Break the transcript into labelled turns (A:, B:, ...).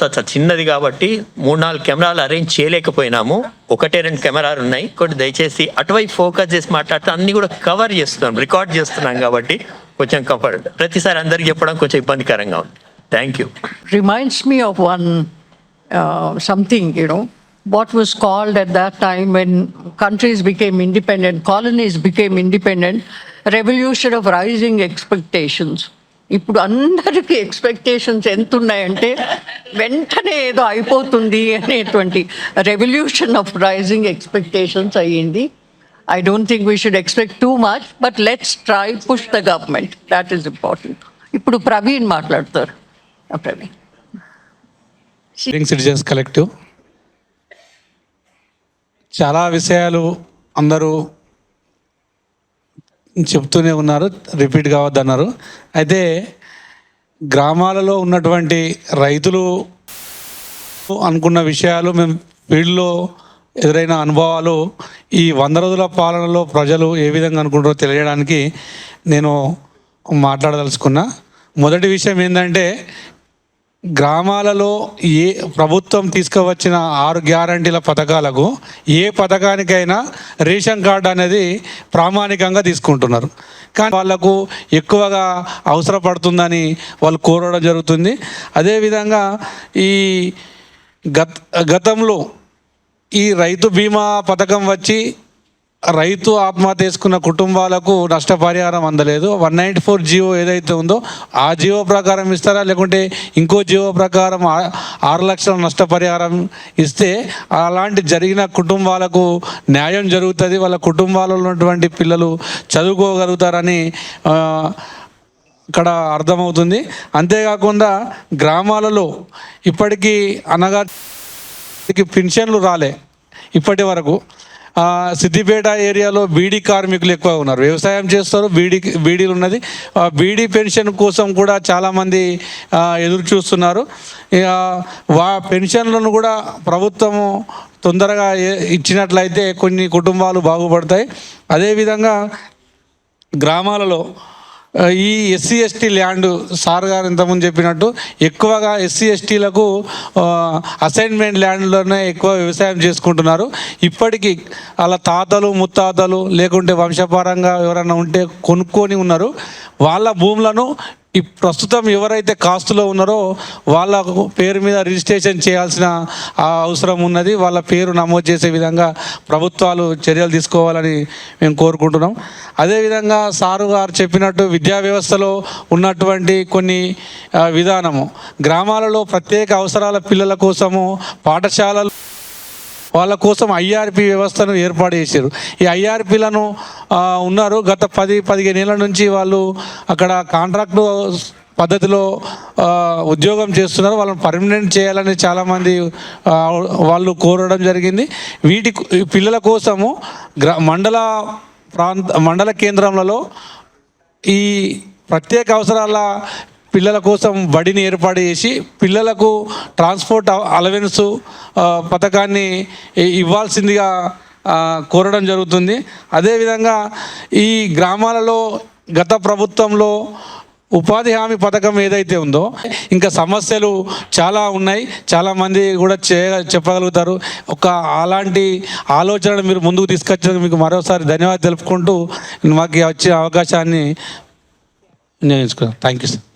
A: సంస్థ చిన్నది కాబట్టి మూడు నాలుగు కెమెరాలు అరేంజ్ చేయలేకపోయినాము. ఒకటే రెండు కెమెరాలు ఉన్నాయి. కొన్ని దయచేసి అటువైపు ఫోకస్ చేసి మాట్లాడితే అన్ని కూడా కవర్ చేస్తున్నాం రికార్డ్ చేస్తున్నాం కాబట్టి కొంచెం కంఫర్ట్. ప్రతిసారి అందరికి చెప్పడం కొంచెం ఇబ్బందికరంగా ఉంది. Thank you
B: reminds me of one something you know what was called at that time when countries became independent colonies became independent revolution of rising expectations ఇప్పుడు అందరికీ ఎక్స్పెక్టేషన్స్ ఎంత ఉన్నాయంటే వెంటనే ఏదో అయిపోతుంది అనేటువంటి రెవల్యూషన్ ఆఫ్ రైజింగ్ ఎక్స్పెక్టేషన్స్ అయ్యింది. I don't think we should expect too much but let's try push the government that is important ఇప్పుడు ప్రవీణ్ మాట్లాడతారు. ప్రవీణ్.
C: సిటిజన్స్ కలెక్టివ్ చాలా విషయాలు అందరూ చెప్తూనే ఉన్నారు రిపీట్ కావద్దన్నారు. అయితే గ్రామాలలో ఉన్నటువంటి రైతులు అనుకున్న విషయాలు మేము ఫీల్డ్లో ఎదురైన అనుభవాలు ఈ వంద రోజుల పాలనలో ప్రజలు ఏ విధంగా అనుకుంటారో తెలియడానికి నేను మాట్లాడదలుచుకున్నా. మొదటి విషయం ఏంటంటే గ్రామాలలో ఏ ప్రభుత్వం తీసుకువచ్చిన ఆరు గ్యారంటీల పథకాలకు ఏ పథకానికైనా రేషన్ కార్డు అనేది ప్రామాణికంగా తీసుకుంటున్నారు. కానీ వాళ్ళకు ఎక్కువగా అవసరపడుతుందని వాళ్ళు కోరడం జరుగుతుంది. అదేవిధంగా ఈ గత గతంలో ఈ రైతు బీమా పథకం వచ్చి రైతు ఆత్మహత్య చేసుకున్న కుటుంబాలకు నష్టపరిహారం అందలేదు. వన్ నైంటీ ఫోర్ జియో ఏదైతే ఉందో ఆ జియో ప్రకారం ఇస్తారా? లేకుంటే ఇంకో జియో ప్రకారం ఆరు లక్షల నష్టపరిహారం ఇస్తే అలాంటి జరిగిన కుటుంబాలకు న్యాయం జరుగుతుంది. వాళ్ళ కుటుంబాలలో ఉన్నటువంటి పిల్లలు చదువుకోగలుగుతారని ఇక్కడ అర్థమవుతుంది. అంతేకాకుండా గ్రామాలలో ఇప్పటికీ అనగా కి పెన్షన్లు రాలే. ఇప్పటి వరకు సిద్దిపేట ఏరియాలో బీడీ కార్మికులు ఎక్కువ ఉన్నారు. వ్యవసాయం చేస్తారు బీడీ బీడీలు ఉన్నది. బీడీ పెన్షన్ కోసం కూడా చాలామంది ఎదురు చూస్తున్నారు. వా పెన్షన్లను కూడా ప్రభుత్వము తొందరగా ఇచ్చినట్లయితే కొన్ని కుటుంబాలు బాగుపడతాయి. అదేవిధంగా గ్రామాలలో ఈ ఎస్సీ ఎస్టీ ల్యాండ్ సార్ గారు ఇంతకుముందు చెప్పినట్టు ఎక్కువగా ఎస్సీ ఎస్టీలకు అసైన్మెంట్ ల్యాండ్లోనే ఎక్కువ వ్యవసాయం చేసుకుంటున్నారు. ఇప్పటికీ అలా తాతలు ముత్తాతలు లేకుంటే వంశపారంగా ఎవరైనా ఉంటే కొనుక్కొని ఉన్నారు. వాళ్ళ భూములను ఈ ప్రస్తుతం ఎవరైతే కాస్తులో ఉన్నారో వాళ్ళ పేరు మీద రిజిస్ట్రేషన్ చేయాల్సిన అవసరం ఉన్నది. వాళ్ళ పేరు నమోదు చేసే విధంగా ప్రభుత్వాలు చర్యలు తీసుకోవాలని మేము కోరుకుంటున్నాం. అదేవిధంగా సారు గారు చెప్పినట్టు విద్యా వ్యవస్థలో ఉన్నటువంటి కొన్ని విధానము. గ్రామాలలో ప్రత్యేక అవసరాల పిల్లల కోసము పాఠశాలలు వాళ్ళ కోసం ఐఆర్పి వ్యవస్థను ఏర్పాటు చేశారు. ఈ ఐఆర్పీలను ఉన్నారు. గత పది పదిహేను ఏళ్ళ నుంచి వాళ్ళు అక్కడ కాంట్రాక్టు పద్ధతిలో ఉద్యోగం చేస్తున్నారు. వాళ్ళని పర్మనెంట్ చేయాలని చాలామంది వాళ్ళు కోరడం జరిగింది. వీటి పిల్లల కోసము గ్రా మండల ప్రాంత మండల కేంద్రములలో ఈ ప్రత్యేక అవసరాల పిల్లల కోసం బడిని ఏర్పాటు చేసి పిల్లలకు ట్రాన్స్పోర్ట్ అలవెన్స్ పథకాన్ని ఇవ్వాల్సిందిగా కోరడం జరుగుతుంది. అదేవిధంగా ఈ గ్రామాలలో గత ప్రభుత్వంలో ఉపాధి హామీ పథకం ఏదైతే ఉందో ఇంకా సమస్యలు చాలా ఉన్నాయి. చాలామంది కూడా చే చెప్పగలుగుతారు. ఒక అలాంటి ఆలోచనను మీరు ముందుకు తీసుకొచ్చినందుకు మీకు మరోసారి ధన్యవాదాలు తెలుపుకుంటూ మాకు వచ్చే అవకాశాన్ని నేను థ్యాంక్ యూ సార్